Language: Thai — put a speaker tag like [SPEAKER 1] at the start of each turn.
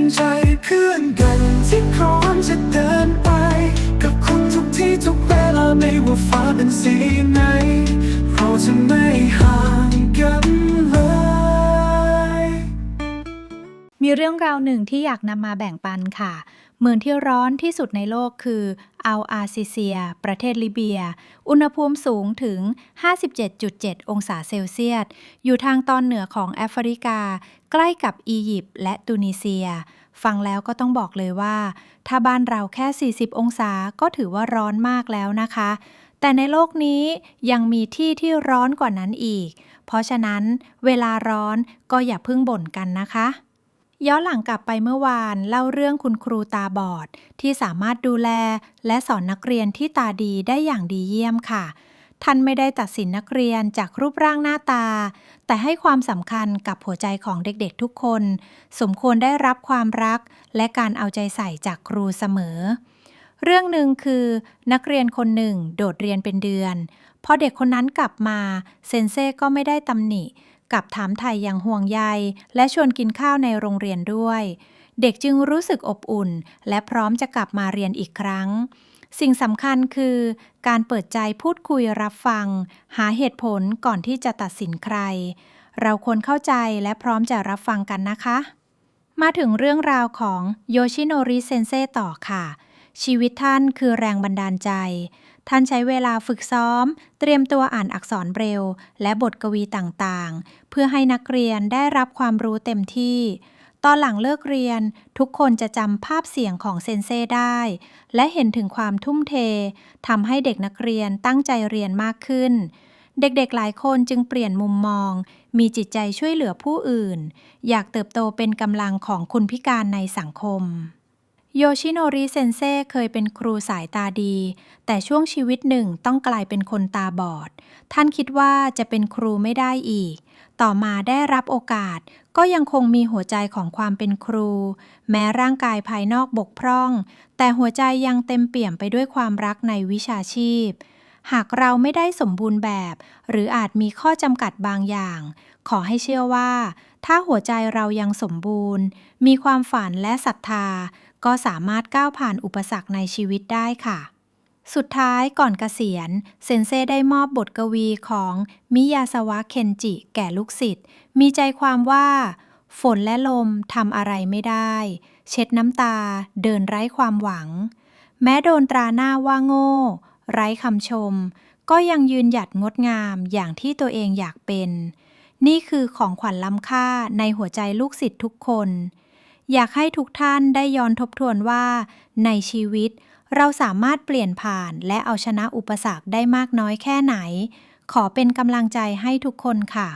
[SPEAKER 1] นใจเพื่อนกันที่พร้อมจะเดินไป กับคุณทุกที่ทุกเวลาไม่ว่าฟ้าเป็นสีไหน เราจะไม่ห่างกันเลย
[SPEAKER 2] มีเรื่องราวหนึ่งที่อยากนำมาแบ่งปันค่ะ เมืองที่ร้อนที่สุดในโลกคือ อัลอาซิเซีย ประเทศลิเบีย อุณหภูมิสูงถึง 57.7 องศาเซลเซียส อยู่ทางตอนเหนือของแอฟริกา ใกล้กับอียิปต์และตุนิเซีย ฟังแล้วก็ต้องบอกเลยว่า ถ้าบ้านเราแค่ 40 องศาก็ถือว่าร้อนมากแล้วนะคะ แต่ในโลกนี้ยังมีที่ที่ร้อนกว่านั้นอีก เพราะฉะนั้นเวลาร้อนก็อย่าเพิ่งบ่นกันนะคะ ย้อนหลังกลับไปเมื่อวานเล่าเรื่องคุณครูตาบอด ที่สามารถดูแล และสอนนักเรียนที่ตาดีได้อย่างดีเยี่ยมค่ะ ท่านไม่ได้ตัดสินนักเรียนจากรูปร่างหน้าตา แต่ให้ความสำคัญกับหัวใจของเด็กๆทุกคน สมควรได้รับความรัก และการเอาใจใส่จากครูเสมอ เรื่องหนึ่งคือ นักเรียนคนหนึ่งโดดเรียนเป็นเดือนพอเด็กคนนั้นกลับมา เซนเซ่ก็ไม่ได้ตำหนิ กลับถามไทยอย่างห่วงใย และชวนกินข้าวในโรงเรียนด้วย เด็กจึงรู้สึกอบอุ่น และพร้อมจะกลับมาเรียนอีกครั้ง สิ่งสำคัญคือ การเปิดใจพูดคุยรับฟัง หาเหตุผลก่อนที่จะตัดสินใคร เราควรเข้าใจและพร้อมจะรับฟังกันนะคะ มาถึงเรื่องราวของโยชิโนริเซนเซต่อค่ะ ชีวิตท่านคือแรงบันดาลใจ ท่านใช้เวลาฝึกซ้อม เตรียมตัวอ่านอักษรเบรลล์และบทกวีต่างๆ เพื่อให้นักเรียนได้รับความรู้เต็มที่ ตอนหลังเลิกเรียน ทุกคนจะจำภาพเสียงของเซนเซ่ได้ และเห็นถึงความทุ่มเททำให้เด็กนักเรียนตั้งใจเรียนมากขึ้นเด็กๆ หลายคนจึงเปลี่ยนมุมมอง มีจิตใจช่วยเหลือผู้อื่น อยากเติบโตเป็นกำลังของคุณพิการในสังคม โยชิโนริเซนเซ่เคยเป็นครูสายตาดี แต่ช่วงชีวิตหนึ่งต้องกลายเป็นคนตาบอด ท่านคิดว่าจะเป็นครูไม่ได้อีก ต่อมาได้รับโอกาสก็ยังคงมีหัวใจของความเป็นครู แม้ร่างกายภายนอกบกพร่อง แต่หัวใจยังเต็มเปี่ยมไปด้วยความรักในวิชาชีพ หากเราไม่ได้สมบูรณ์แบบ หรืออาจมีข้อจำกัดบางอย่าง ขอให้เชื่อว่า ถ้าหัวใจเรายังสมบูรณ์ มีความฝันและศรัทธา ก็สามารถก้าวผ่านอุปสรรคในชีวิตได้ค่ะ สุดท้ายก่อนเกษียณ เซนเซ่ได้มอบบทกวีของมิยาสวะเคนจิ แก่ลูกศิษย์มีใจความว่า ฝนและลมทำอะไรไม่ได้ เช็ดน้ำตา เดินไร้ความหวัง แม้โดนตราหน้าว่าโง่ ไร้คำชม ก็ยังยืนหยัดงดงามอย่างที่ตัวเองอยากเป็น นี่คือของขวัญล้ำค่าในหัวใจลูกศิษย์ทุกคน อยากให้ทุกท่านได้ย้อนทบทวนว่า ในชีวิต เราสามารถเปลี่ยนผ่านและเอาชนะอุปสรรคได้มากน้อยแค่ไหน ขอเป็นกำลังใจให้ทุกคนค่ะ